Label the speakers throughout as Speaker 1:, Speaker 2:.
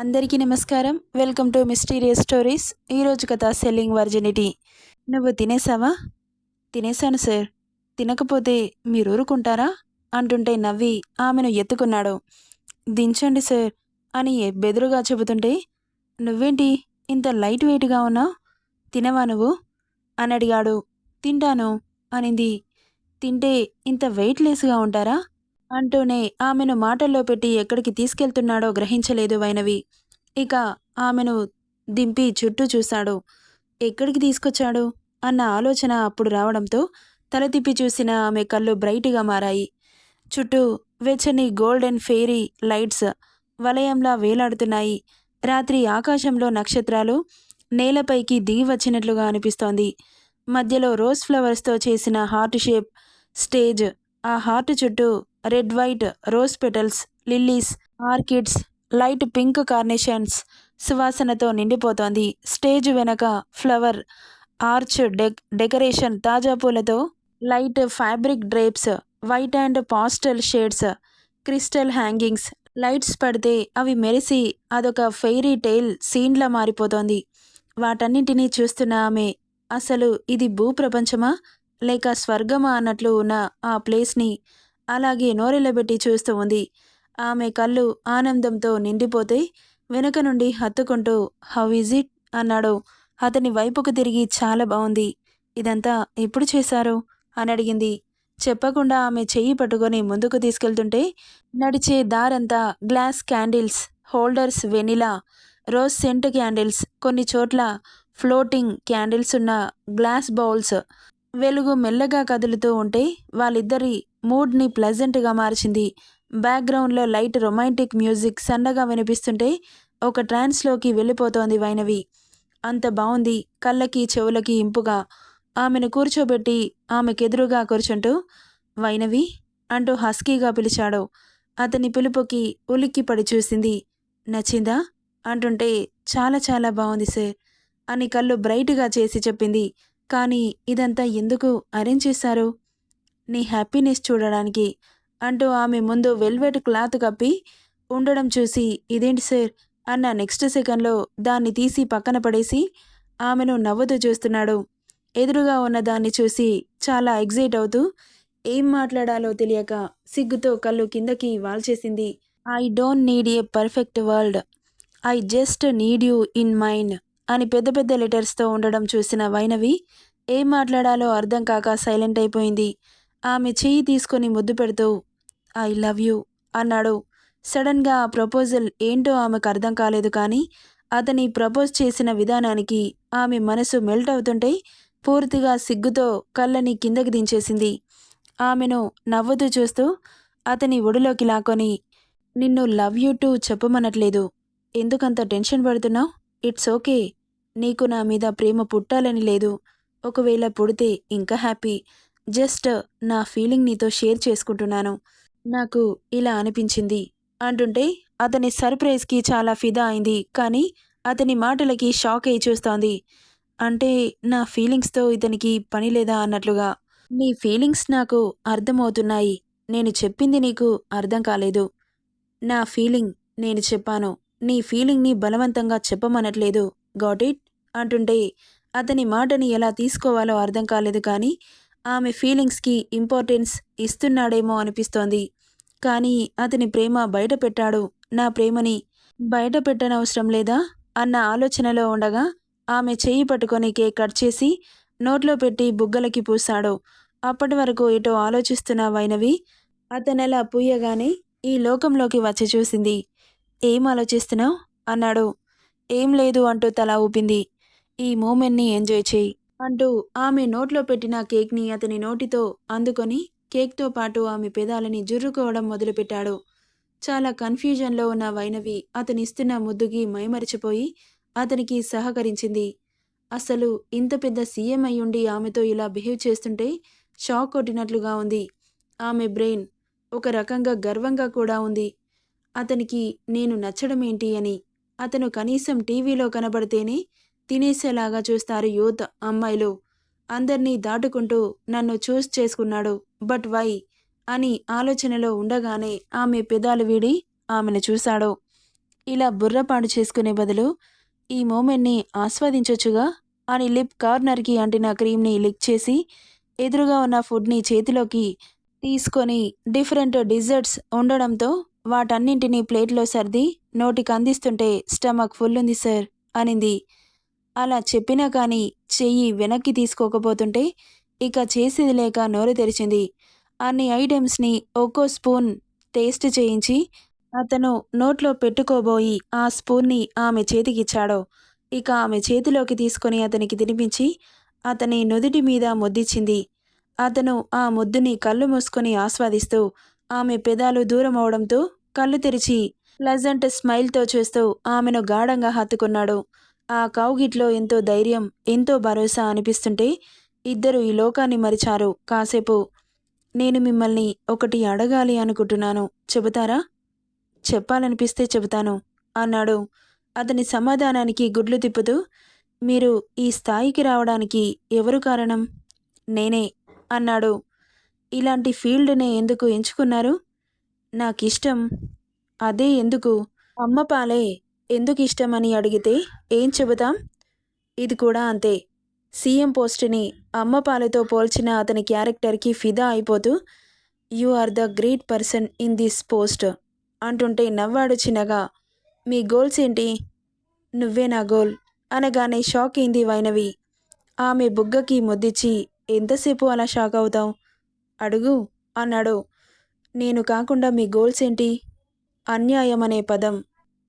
Speaker 1: అందరికీ నమస్కారం. Welcome to mysterious stories ఈరోజు కథ సెల్లింగ్ వర్జినిటీ నువ్వు తినేసావా? తినేశాను సార్ తినకపోతే మీరు ఊరుకుంటారా అంటుంటే నవ్వి ఆమెను ఎత్తుకున్నాడు. దించండి సార్ అని బెదురుగా చెబుతుంటే నువ్వేంటి ఇంత లైట్ వెయిట్గా ఉన్నావు తినవా నువ్వు? అని అడిగాడు. తింటాను అనింది. తింటే ఇంత వెయిట్లెస్గా ఉంటారా? అంటూనే ఆమెను మాటల్లో పెట్టి ఎక్కడికి తీసుకెళ్తున్నాడో గ్రహించలేదు వైనవి. ఇక ఆమెను దింపి చుట్టూ చూశాడు. ఎక్కడికి తీసుకొచ్చాడు? అన్న ఆలోచన అప్పుడు రావడంతో తల తిప్పి చూసిన ఆమె కళ్ళు బ్రైట్గా మారాయి. చుట్టూ వెచ్చని గోల్డెన్ ఫెయిరీ లైట్స్ వలయంలా వేలాడుతున్నాయి. రాత్రి ఆకాశంలో నక్షత్రాలు నేలపైకి దిగి వచ్చినట్లుగా అనిపిస్తోంది. మధ్యలో రోజ్ ఫ్లవర్స్తో చేసిన హార్ట్ షేప్ స్టేజ్ ఆ హార్ట్ చుట్టూ red white rose petals lilies orchids light pink carnations సువాసనతో నిండిపోతోంది. స్టేజ్ వెనక ఫ్లవర్ ఆర్చ్ డెక్ డెకరేషన్ తాజా పూలతో light fabric drapes white and pastel shades crystal hangings. Lights పడితే అవి మెరిసి అదొక ఫెయిరీ టైల్ సీన్లా మారిపోతోంది. వాటన్నింటినీ చూస్తున్న ఆమె అసలు ఇది భూప్రపంచమా? లేక స్వర్గమా అన్నట్లు ఉన్న ఆ ప్లేస్ని అలాగే నోరెళ్ళబెట్టి చూస్తూ ఉంది. ఆమె కళ్ళు ఆనందంతో నిండిపోతే వెనుక నుండి హత్తుకుంటూ హౌ ఈజ్ ఇట్? అన్నాడు. అతని వైపుకు తిరిగి చాలా బాగుంది ఇదంతా ఎప్పుడు చేశారు? అని అడిగింది. చెప్పకుండా ఆమె చెయ్యి పట్టుకొని ముందుకు తీసుకెళ్తుంటే నడిచే దారంతా glass candles holders vanilla rose scent candles కొన్ని చోట్ల ఫ్లోటింగ్ క్యాండిల్స్ ఉన్న గ్లాస్ బౌల్స్ వెలుగు మెల్లగా కదులుతూ ఉంటే వాళ్ళిద్దరి మూడ్ని ప్లెజెంట్గా మార్చింది. బ్యాక్గ్రౌండ్లో లైట్ రొమాంటిక్ మ్యూజిక్ సన్నగా వినిపిస్తుంటే ఒక ట్రాన్స్లోకి వెళ్ళిపోతోంది వైనవి. అంత బాగుంది కళ్ళకి చెవులకి ఇంపుగా. ఆమెను కూర్చోబెట్టి ఆమెకెదురుగా కూర్చుంటూ వైనవి అంటూ హస్కీగా పిలిచాడు. అతని పిలుపుకి ఉలిక్కి పడి చూసింది నచ్చిందా? అంటుంటే చాలా చాలా బాగుంది సార్ అని కళ్ళు బ్రైట్గా చేసి చెప్పింది. కానీ ఇదంతా ఎందుకు? అరేంజ్ చేశారు? నీ హ్యాపీనెస్ చూడడానికి అంటూ ఆమె ముందు వెల్వెట్ క్లాత్ కప్పి ఉండడం చూసి ఇదేంటి సార్? అన్న నెక్స్ట్ సెకండ్లో దాన్ని తీసి పక్కన పడేసి ఆమెను నవ్వుతూ చూస్తున్నాడు. ఎదురుగా ఉన్న దాన్ని చూసి చాలా ఎగ్జైట్ అవుతూ ఏం మాట్లాడాలో తెలియక సిగ్గుతో కళ్ళు కిందకి వాల్చేసింది. I don't need a perfect world. I just need you in mind. అని పెద్ద పెద్ద లెటర్స్తో ఉండడం చూసిన వైనవి ఏం మాట్లాడాలో అర్థం కాక సైలెంట్ అయిపోయింది. ఆమె చెయ్యి తీసుకొని ముద్దు పెడుతూ ఐ లవ్ యూ అన్నాడు. సడన్గా ఆ ప్రపోజల్ ఏంటో ఆమెకు అర్థం కాలేదు కానీ అతని ప్రపోజ్ చేసిన విధానానికి ఆమె మనసు మెల్ట్ అవుతుంటే పూర్తిగా సిగ్గుతో కళ్ళని కిందకి దించేసింది. ఆమెను నవ్వుతూ చూస్తూ అతని ఒడిలోకి లాక్కొని నిన్ను లవ్ యూ టూ చెప్పమనట్లేదు. ఎందుకంత టెన్షన్ పడుతున్నావు? It's okay. నీకు నా మీద ప్రేమ పుట్టాలని లేదు. ఒకవేళ పుడితే ఇంకా హ్యాపీ. జస్ట్ నా ఫీలింగ్ నీతో షేర్ చేసుకుంటున్నాను. నాకు ఇలా అనిపించింది. అంటుంటే అతని సర్ప్రైజ్కి చాలా ఫిదా అయింది. కానీ అతని మాటలకి షాక్ అయి చూస్తోంది. అంటే నా ఫీలింగ్స్తో ఇతనికి పని లేదా అన్నట్లుగా. నీ ఫీలింగ్స్ నాకు అర్థమవుతున్నాయి. నేను చెప్పింది నీకు అర్థం కాలేదు. నా ఫీలింగ్ నేను చెప్పాను. నీ ఫీలింగ్ని బలవంతంగా చెప్పమనట్లేదు. గాట్ ఇట్ అంటుంటే అతని మాటని ఎలా తీసుకోవాలో అర్థం కాలేదు కానీ ఆమె ఫీలింగ్స్కి ఇంపార్టెన్స్ ఇస్తున్నాడేమో అనిపిస్తోంది. కానీ అతని ప్రేమ బయట పెట్టాడు నా ప్రేమని బయట పెట్టనవసరం లేదా? అన్న ఆలోచనలో ఉండగా ఆమె చేయి పట్టుకొని కేక్ కట్ చేసి నోట్లో పెట్టి బుగ్గలకి పూశాడు. అప్పటి వరకు ఎటో ఆలోచిస్తున్న వైనవి అతనెలా పూయగానే ఈ లోకంలోకి వచ్చి చూసింది. ఏం ఆలోచిస్తున్నావు? అన్నాడు. ఏం లేదు అంటూ తల ఊపింది. ఈ మూమెంట్ని ఎంజాయ్ చేయి అంటూ ఆమె నోట్లో పెట్టిన కేక్ని అతని నోటితో అందుకొని కేక్తో పాటు ఆమె పెదాలని జుర్రుకోవడం మొదలుపెట్టాడు. చాలా కన్ఫ్యూజన్లో ఉన్న వైనవి అతనిస్తున్న ముద్దుకి మైమరిచిపోయి అతనికి సహకరించింది. అసలు ఇంత పెద్ద సీఎం అయ్యుండి ఆమెతో ఇలా బిహేవ్ చేస్తుంటే షాక్ కొట్టినట్లుగా ఉంది. ఆమె బ్రెయిన్ ఒక రకంగా గర్వంగా కూడా ఉంది. అతనికి నేను నచ్చడం ఏంటి అని అతను కనీసం టీవీలో కనబడితేనే తినేసేలాగా చూస్తారు యూత్ అమ్మాయిలు. అందర్నీ దాటుకుంటూ నన్ను చూస్ చేసుకున్నాడు. But why? అని ఆలోచనలో ఉండగానే ఆమె పెదాలు వీడి ఆమెను చూశాడు. ఇలా బుర్రపాడు చేసుకునే బదులు ఈ మూమెంట్ని ఆస్వాదించొచ్చుగా అని లిప్ కార్నర్కి అంటిన క్రీమ్ని లిక్ చేసి ఎదురుగా ఉన్న ఫుడ్ని చేతిలోకి తీసుకొని డిఫరెంట్ డిజర్ట్స్ ఉండడంతో వాటన్నింటినీ ప్లేట్లో సర్ది నోటికి అందిస్తుంటే స్టమక్ ఫుల్ ఉంది సార్ అనింది. అలా చెప్పినా కానీ చెయ్యి వెనక్కి తీసుకోకపోతుంటే ఇక చేసేది లేక నోరు తెరిచింది. అన్ని ఐటమ్స్ని ఒక్కో స్పూన్ టేస్ట్ చేయించి అతను నోట్లో పెట్టుకోబోయి ఆ స్పూన్ని ఆమె చేతికిచ్చాడు. ఇక ఆమె చేతిలోకి తీసుకొని అతనికి తినిపించి అతని నుదుటి మీద ముద్దిచ్చింది. అతను ఆ ముద్దుని కళ్ళు మూసుకొని ఆస్వాదిస్తూ ఆమె పెదాలు దూరం అవడంతో కళ్ళు తెరిచి ప్లజెంట్ స్మైల్తో చూస్తూ ఆమెను గాఢంగా హత్తుకున్నాడు. ఆ కౌగిట్లో ఎంతో ధైర్యం ఎంతో భరోసా అనిపిస్తుంటే ఇద్దరు ఈ లోకాన్ని మరిచారు. కాసేపు నేను మిమ్మల్ని ఒకటి అడగాలి అనుకుంటున్నాను. చెబుతారా? చెప్పాలనిపిస్తే చెబుతాను అన్నాడు. అతని సమాధానానికి గుడ్లు తిప్పుతూ మీరు ఈ స్థాయికి రావడానికి ఎవరు కారణం? నేనే అన్నాడు. ఇలాంటి ఫీల్డ్నే ఎందుకు ఎంచుకున్నారు? నాకిష్టం. అదే ఎందుకు? అమ్మ పాలే ఎందుకు ఇష్టమని అడిగితే ఏం చెబుతాం? ఇది కూడా అంతే. సీఎం పోస్ట్ని అమ్మ పాలతో పోల్చిన అతని క్యారెక్టర్కి ఫిదా అయిపోతూ you are the great person in this post అంటుంటే నవ్వాడు చిన్నగా. మీ గోల్స్ ఏంటి? నువ్వే నా గోల్ అనగానే షాక్ అయింది వైనవి. ఆమె బుగ్గకి ముద్దిచ్చి ఎంతసేపు అలా షాక్ అవుతావు? అడుగు అన్నాడు. నేను కాకుండా మీ గోల్స్ ఏంటి? అన్యాయం అనే పదం.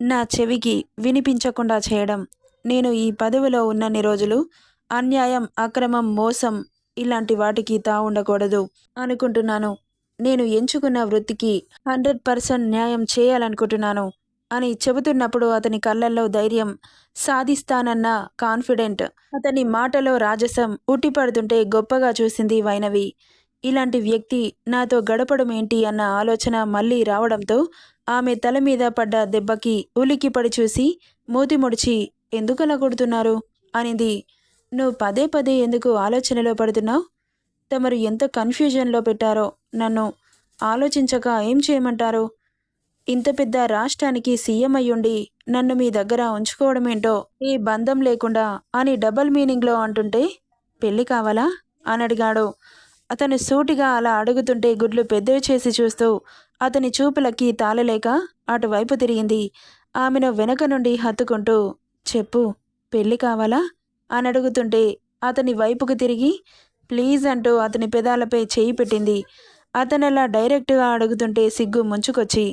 Speaker 1: నా చెవికి వినిపించకుండా చేయడం. నేను ఈ పదవిలో ఉన్నన్ని రోజులు అన్యాయం అక్రమం మోసం ఇలాంటి వాటికి తా ఉండకూడదు అనుకుంటున్నాను. నేను ఎంచుకున్న వృత్తికి హండ్రెడ్ పర్సెంట్ న్యాయం చేయాలనుకుంటున్నాను అని చెబుతున్నప్పుడు అతని కళ్ళల్లో ధైర్యం సాధిస్తానన్న కాన్ఫిడెంట్. అతని మాటలో రాజసం ఉట్టిపడుతుంటే గొప్పగా చూసింది వైనవి. ఇలాంటి వ్యక్తి నాతో గడపడం ఏంటి అన్న ఆలోచన మళ్ళీ రావడంతో ఆమె తల మీద పడ్డ దెబ్బకి ఉలిక్కిపడి చూసి మూతి ముడిచి ఎందుకలా కొడుతున్నారు? అనింది. నువ్వు పదే పదే ఎందుకు ఆలోచనలో పడుతున్నావు? తమరు ఎంత కన్ఫ్యూజన్లో పెట్టారో నన్ను ఆలోచించక ఏం చేయమంటారు? ఇంత పెద్ద రాష్ట్రానికి సీఎం అయ్యుండి నన్ను మీ దగ్గర ఉంచుకోవడమేంటో ఈ బంధం లేకుండా అని డబల్ మీనింగ్లో అంటుంటే పెళ్ళి కావాలా? అని అడిగాడు. అతను సూటిగా అలా అడుగుతుంటే గుడ్లు పెద్దవి చేసి చూస్తూ అతని చూపులకి తాళలేక అటువైపు తిరిగింది. ఆమెను వెనక నుండి హత్తుకుంటూ చెప్పు పెళ్ళి కావాలా? అని అడుగుతుంటే అతని వైపుకు తిరిగి ప్లీజ్ అంటూ అతని పెదాలపై చేయి పెట్టింది. అతను అలా డైరెక్ట్గా అడుగుతుంటే సిగ్గు ముంచుకొచ్చి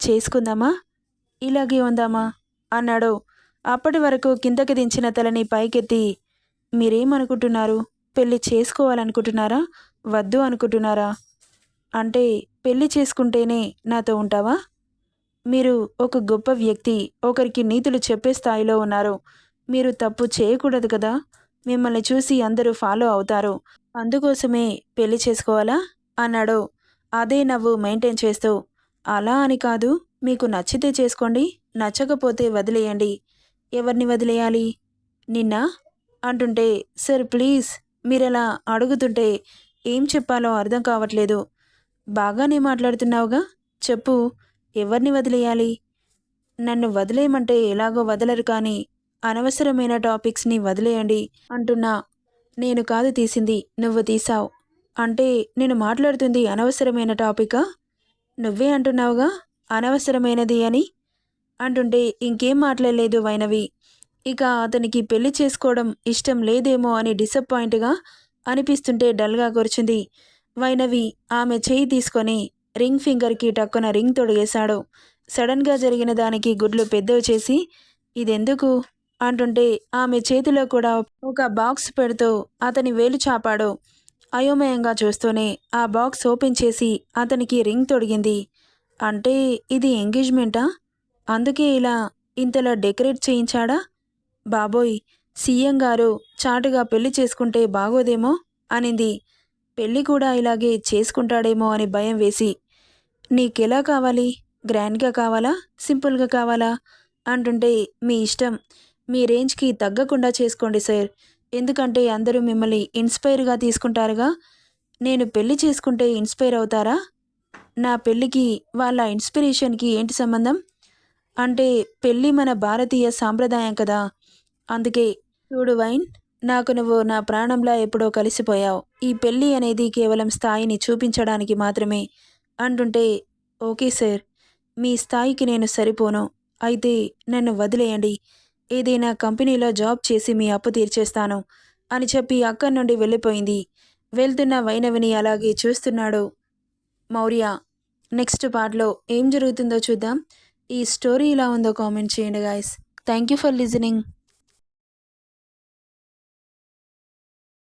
Speaker 1: చేసుకుందామా? ఇలాగే ఉందామా? అన్నాడు. అప్పటి వరకు కిందకి దించిన తలని పైకెత్తి మీరేమనుకుంటున్నారు? పెళ్ళి చేసుకోవాలనుకుంటున్నారా? వద్దు అనుకుంటున్నారా? అంటే పెళ్ళి చేసుకుంటేనే నాతో ఉంటావా? మీరు ఒక గొప్ప వ్యక్తి ఒకరికి నీతులు చెప్పే స్థాయిలో ఉన్నారు. మీరు తప్పు చేయకూడదు కదా? మిమ్మల్ని చూసి అందరూ ఫాలో అవుతారు. అందుకోసమే పెళ్ళి చేసుకోవాలా? అన్నాడు. అదే నవ్వు మెయింటైన్ చేస్తూ అలా అని కాదు. మీకు నచ్చితే చేసుకోండి నచ్చకపోతే వదిలేయండి. ఎవరిని వదిలేయాలి? నిన్న? అంటుంటే సార్ ప్లీజ్. మీరలా అడుగుతుంటే ఏం చెప్పాలో అర్థం కావట్లేదు. బాగానే మాట్లాడుతున్నావుగా. చెప్పు ఎవరిని వదిలేయాలి? నన్ను వదిలేయమంటే ఎలాగో వదలరు కానీ అనవసరమైన టాపిక్స్ని వదిలేయండి అంటున్నా. నేను కాదు తీసింది నువ్వు తీసావు. అంటే నేను మాట్లాడుతుంది అనవసరమైన టాపికా? నువ్వే అంటున్నావుగా అనవసరమైనది అని? అంటుంటే ఇంకేం మాట్లాడలేదు వైనవి. ఇక అతనికి పెళ్ళి చేసుకోవడం ఇష్టం లేదేమో అని డిసప్పాయింట్గా అనిపిస్తుంటే డల్గా కూర్చుంది. వైనవి ఆమె చేయి తీసుకొని రింగ్ ఫింగర్కి టక్కున రింగ్ తొడిగేశాడు. సడన్గా జరిగిన దానికి గుడ్లు పెద్దవి చేసి ఇదెందుకు? అంటుంటే ఆమె చేతిలో కూడా ఒక బాక్స్ పెడుతూ అతని వేలు చాపాడు. అయోమయంగా చూస్తూనే ఆ బాక్స్ ఓపెన్ చేసి అతనికి రింగ్ తొడిగింది. అంటే ఇది ఎంగేజ్మెంటా? అందుకే ఇలా ఇంతలా డెకరేట్ చేయించాడా? బాబోయ్ సీఎం గారు చాటుగా పెళ్ళి చేసుకుంటే బాగోదేమో? అనింది. పెళ్ళి కూడా ఇలాగే చేసుకుంటాడేమో అని భయం వేసి. నీకెలా కావాలి? గ్రాండ్గా కావాలా? సింపుల్గా కావాలా? అంటుంటే మీ ఇష్టం. మీ రేంజ్కి తగ్గకుండా చేసుకోండి సార్. ఎందుకంటే అందరూ మిమ్మల్ని ఇన్స్పైర్గా తీసుకుంటారుగా. నేను పెళ్ళి చేసుకుంటే ఇన్స్పైర్ అవుతారా? నా పెళ్ళికి వాళ్ళ ఇన్స్పిరేషన్కి ఏంటి సంబంధం? అంటే పెళ్ళి మన భారతీయ సాంప్రదాయం కదా. అందుకే చూడు వైన్ నాకు నువ్వు నా ప్రాణంలా ఎప్పుడో కలిసిపోయావు. ఈ పెళ్ళి అనేది కేవలం స్థాయిని చూపించడానికి మాత్రమే. అంటుంటే ఓకే సార్ మీ స్థాయికి నేను సరిపోను. అయితే నన్ను వదిలేయండి. ఏదైనా కంపెనీలో జాబ్ చేసి మీ అప్పు తీర్చేస్తాను అని చెప్పి అక్కడి నుండి వెళ్ళిపోయింది. వెళ్తున్న వైనవిని అలాగే చూస్తున్నాడు మౌర్య. నెక్స్ట్ పార్ట్లో ఏం జరుగుతుందో చూద్దాం. ఈ స్టోరీ ఇలా ఉందో కామెంట్ చేయండి guys. Thank you for listening.